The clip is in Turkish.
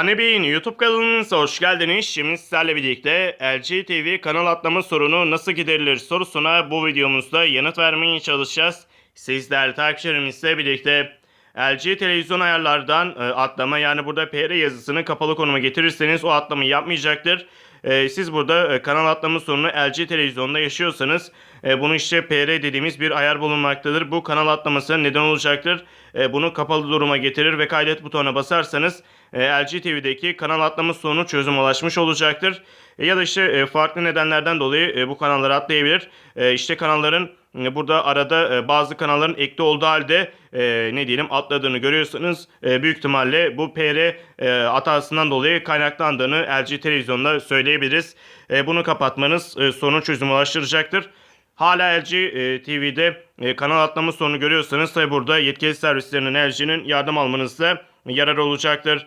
Hani Bey'in YouTube kanalınıza hoş geldiniz. Şimdi sizlerle birlikte LG TV kanal atlama sorunu nasıl giderilir sorusuna bu videomuzda yanıt vermeye çalışacağız. Sizler takipçilerimizle birlikte LG televizyon ayarlardan e, atlama yani burada PR yazısını kapalı konuma getirirseniz o atlamayı yapmayacaktır. E, siz burada e, kanal atlama sorunu LG televizyonda yaşıyorsanız e, bunu işte PR dediğimiz bir ayar bulunmaktadır. Bu kanal atlaması neden olacaktır? E, bunu kapalı duruma getirir ve kaydet butonuna basarsanız e, LG TV'deki kanal atlama sorunu çözüm ulaşmış olacaktır. E, ya da işte e, farklı nedenlerden dolayı e, bu kanalları atlayabilir. E, işte kanalların burada arada e, bazı kanalların ekli olduğu halde e, ne diyelim atladığını görüyorsanız e, büyük ihtimalle bu PR hatasından dolayı kaynaklandığını LG televizyonda söyleyebiliriz. Bunu kapatmanız e, sorunu çözüm ulaştıracaktır. Hala LG TV'de kanal atlama sorunu görüyorsanız tabi burada yetkili servislerinin LG'nin yardım almanızda yarar olacaktır.